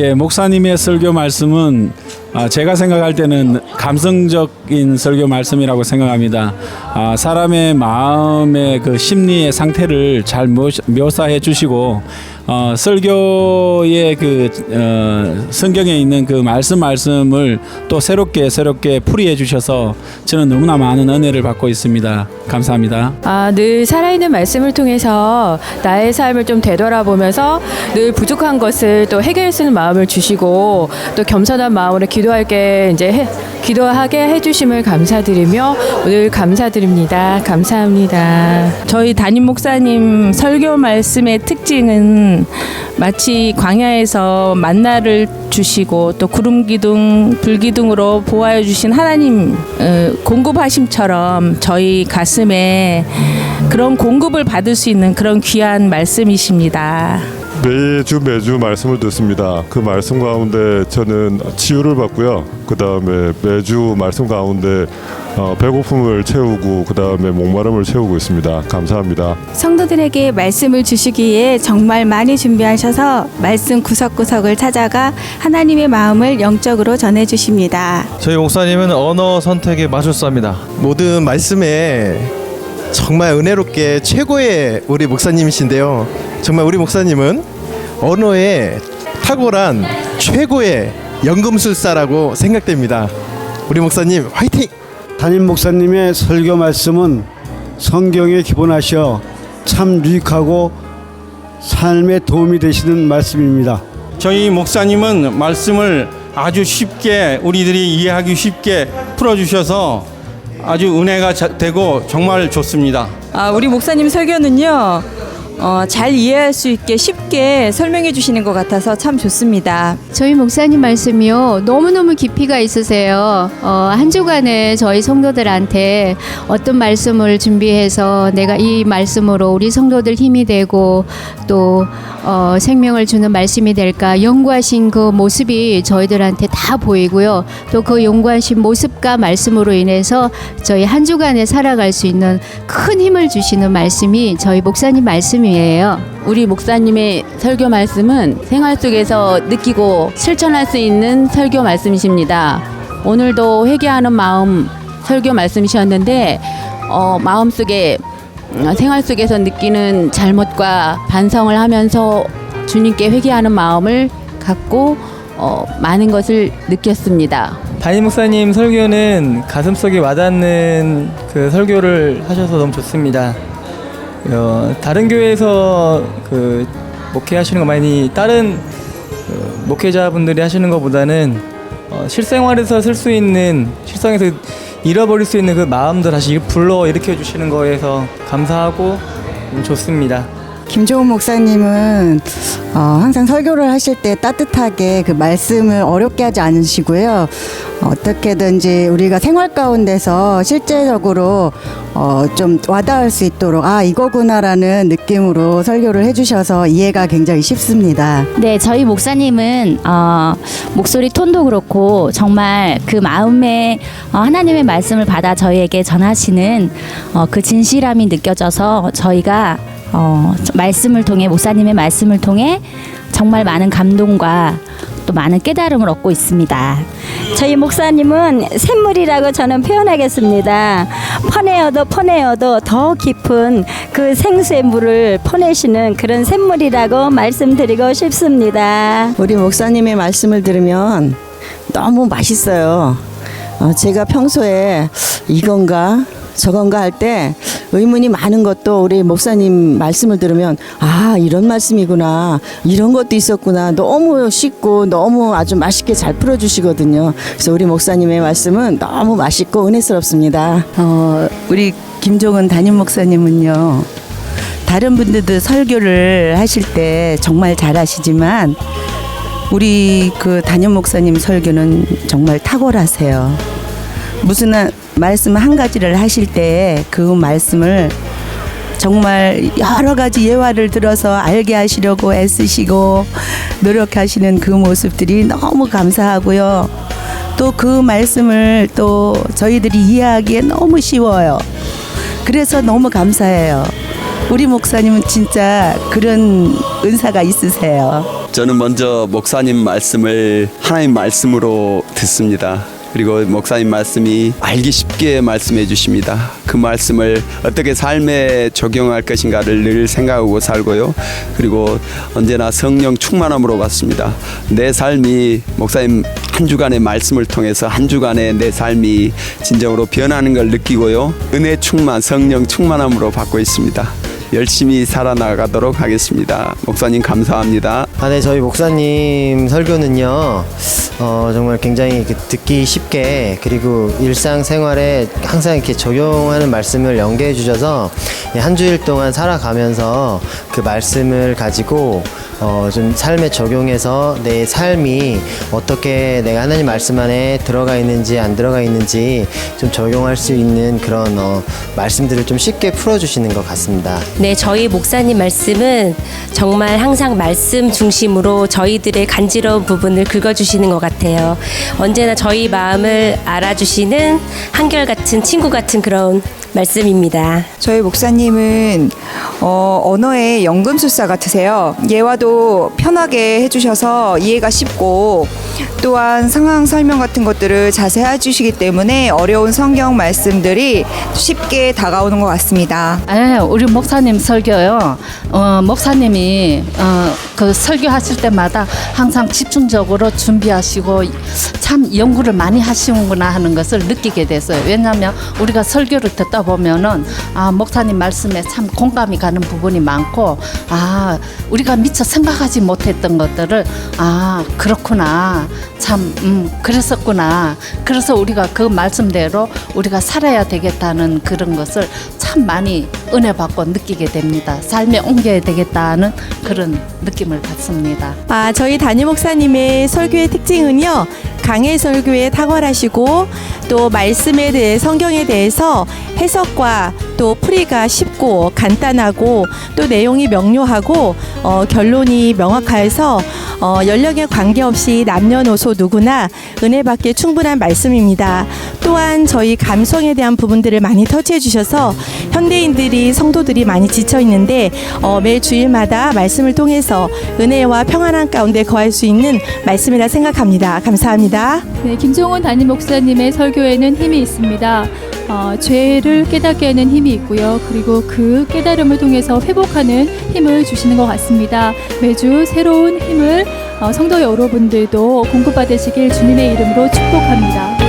예, 목사님의 설교 말씀은 아, 제가 생각할 때는 감성적인 설교 말씀이라고 생각합니다. 아, 사람의 마음의 그 심리의 상태를 잘 묘- 묘사해 주시고 어, 설교의 그 어, 성경에 있는 그 말씀 말씀을 또 새롭게 새롭게 풀이해 주셔서 저는 너무나 많은 은혜를 받고 있습니다. 감사합니다. 아, 늘 살아있는 말씀을 통해서 나의 삶을 좀 되돌아보면서 늘 부족한 것을 또 해결할 수 있는 마음을 주시고 또 겸손한 마음으로 기도할 게 이제 해, 기도하게 해주심을 감사드리며 오늘 감사드립니다. 감사합니다. 저희 담임 목사님 설교 말씀의 특징은 마치 광야에서 만나를 주시고 또 구름 기둥, 불 기둥으로 보호해 주신 하나님 어, 공급하심처럼 저희 가슴에 그런 공급을 받을 수 있는 그런 귀한 말씀이십니다. 매주 매주 말씀을 듣습니다. 그 말씀 가운데 저는 치유를 받고요. 그 다음에 매주 말씀 가운데 어, 배고픔을 채우고 그 다음에 목마름을 채우고 있습니다. 감사합니다. 성도들에게 말씀을 주시기에 정말 많이 준비하셔서 말씀 구석구석을 찾아가 하나님의 마음을 영적으로 전해 주십니다. 저희 목사님은 언어 선택의 마술사입니다. 모든 말씀에 정말 은혜롭게 최고의 우리 목사님이신데요. 정말 우리 목사님은 언어에 탁월한 최고의 연금술사라고 생각됩니다. 우리 목사님 화이팅! 담임 목사님의 설교 말씀은 성경에 기본하셔 참 유익하고 삶에 도움이 되시는 말씀입니다. 저희 목사님은 말씀을 아주 쉽게 우리들이 이해하기 쉽게 풀어주셔서 아주 은혜가 자- 되고 정말 좋습니다. 아, 우리 목사님 설교는요, 어, 잘 이해할 수 있게 쉽게 설명해 주시는 것 같아서 참 좋습니다. 저희 목사님 말씀이요 너무너무 깊이가 있으세요. 어, 한 주간에 저희 성도들한테 어떤 말씀을 준비해서 내가 이 말씀으로 우리 성도들 힘이 되고 또 어, 생명을 주는 말씀이 될까 연구하신 그 모습이 저희들한테 다 보이고요. 또 그 연구하신 모습과 말씀으로 인해서 저희 한 주간에 살아갈 수 있는 큰 힘을 주시는 말씀이 저희 목사님 말씀이 에요. 우리 목사님의 설교 말씀은 생활 속에서 느끼고 실천할 수 있는 설교 말씀이십니다. 오늘도 회개하는 마음 설교 말씀이셨는데 어, 마음 속에 어, 생활 속에서 느끼는 잘못과 반성을 하면서 주님께 회개하는 마음을 갖고 어, 많은 것을 느꼈습니다. 담임 목사님 설교는 가슴속에 와닿는 그 설교를 하셔서 너무 좋습니다. 어, 다른 교회에서 그 목회하시는 거 많이 다른 그 목회자분들이 하시는 것보다는 어, 실생활에서 쓸 수 있는 실성에서 잃어버릴 수 있는 그 마음들 다시 불러 일으켜 주시는 거에서 감사하고 음, 좋습니다. 김종훈 목사님은 어, 항상 설교를 하실 때 따뜻하게 그 말씀을 어렵게 하지 않으시고요. 어떻게든지 우리가 생활 가운데서 실제적으로 어, 좀 와닿을 수 있도록 아 이거구나라는 느낌으로 설교를 해주셔서 이해가 굉장히 쉽습니다. 네, 저희 목사님은 어, 목소리 톤도 그렇고 정말 그 마음에 어, 하나님의 말씀을 받아 저희에게 전하시는 어, 그 진실함이 느껴져서 저희가 어, 말씀을 통해 목사님의 말씀을 통해 정말 많은 감동과 또 많은 깨달음을 얻고 있습니다. 저희 목사님은 샘물이라고 저는 표현하겠습니다. 퍼내어도 퍼내어도 더 깊은 그 생수의 물을 퍼내시는 그런 샘물이라고 말씀드리고 싶습니다. 우리 목사님의 말씀을 들으면 너무 맛있어요. 어, 제가 평소에 이건가 저건가 할 때 의문이 많은 것도 우리 목사님 말씀을 들으면 아 이런 말씀이구나 이런 것도 있었구나 너무 쉽고 너무 아주 맛있게 잘 풀어주시거든요. 그래서 우리 목사님의 말씀은 너무 맛있고 은혜스럽습니다. 어, 우리 김종은 담임 목사님은요. 다른 분들도 설교를 하실 때 정말 잘하시지만 우리 그 담임 목사님 설교는 정말 탁월하세요. 무슨 한- 말씀 한 가지를 하실 때 그 말씀을 정말 여러 가지 예화를 들어서 알게 하시려고 애쓰시고 노력하시는 그 모습들이 너무 감사하고요. 또 그 말씀을 또 저희들이 이해하기에 너무 쉬워요. 그래서 너무 감사해요. 우리 목사님은 진짜 그런 은사가 있으세요. 저는 먼저 목사님 말씀을 하나님 말씀으로 듣습니다. 그리고 목사님 말씀이 알기 쉽게 말씀해 주십니다. 그 말씀을 어떻게 삶에 적용할 것인가를 늘 생각하고 살고요. 그리고 언제나 성령 충만함으로 받습니다. 내 삶이 목사님 한 주간의 말씀을 통해서 한 주간의 내 삶이 진정으로 변하는 걸 느끼고요. 은혜 충만, 성령 충만함으로 받고 있습니다. 열심히 살아나가도록 하겠습니다. 목사님 감사합니다. 아, 네, 저희 목사님 설교는요, 어, 정말 굉장히 듣기 쉽게 그리고 일상생활에 항상 이렇게 적용하는 말씀을 연계해 주셔서 이한 주일 동안 살아가면서 그 말씀을 가지고 어, 좀 삶에 적용해서 내 삶이 어떻게 내가 하나님 말씀 안에 들어가 있는지 안 들어가 있는지 좀 적용할 수 있는 그런 어, 말씀들을 좀 쉽게 풀어주시는 것 같습니다. 네, 저희 목사님 말씀은 정말 항상 말씀 중심으로 저희들의 간지러운 부분을 긁어주시는 것 같아요. 언제나 저희 마음을 알아주시는 한결같은 친구 같은 그런 말씀입니다. 저희 목사님은 어, 언어의 연금술사 같으세요. 예와도 편하게 해주셔서 이해가 쉽고 또한 상황 설명 같은 것들을 자세히 해주시기 때문에 어려운 성경 말씀들이 쉽게 다가오는 것 같습니다. 네, 우리 목사님 설교요. 어, 목사님이 어, 그 설교하실 때마다 항상 집중적으로 준비하시고 참 연구를 많이 하시는구나 하는 것을 느끼게 됐어요. 왜냐하면 우리가 설교를 듣다 보면은 아 목사님 말씀에 참 공감이 가는 부분이 많고 아 우리가 미처 생각하지 못했던 것들을 아 그렇구나 참 음, 그랬었구나. 그래서 우리가 그 말씀대로 우리가 살아야 되겠다는 그런 것을 참 많이 은혜 받고 느끼게 됩니다. 삶에 옮겨야 되겠다는 그런 느낌을 받습니다. 아, 저희 담임 목사님의 설교의 특징은요. 강해 설교에 탁월하시고 또 말씀에 대해 성경에 대해서 해석과 또 풀이가 쉽고 간단하고 또 내용이 명료하고 어, 결론이 명확해서 어, 연령에 관계없이 남녀노소 누구나 은혜 받기에 충분한 말씀입니다. 또한 저희 감성에 대한 부분들을 많이 터치해 주셔서 현대인들이 성도들이 많이 지쳐 있는데 어, 매 주일마다 말씀을 통해서 은혜와 평안한 가운데 거할 수 있는 말씀이라 생각합니다. 감사합니다. 네, 김종원 담임 목사님의 설교에는 힘이 있습니다. 어, 죄를 깨닫게 하는 힘이 있고요. 그리고 그 깨달음을 통해서 회복하는 힘을 주시는 것 같습니다. 매주 새로운 힘을 어, 성도 여러분들도 공급받으시길 주님의 이름으로 축복합니다.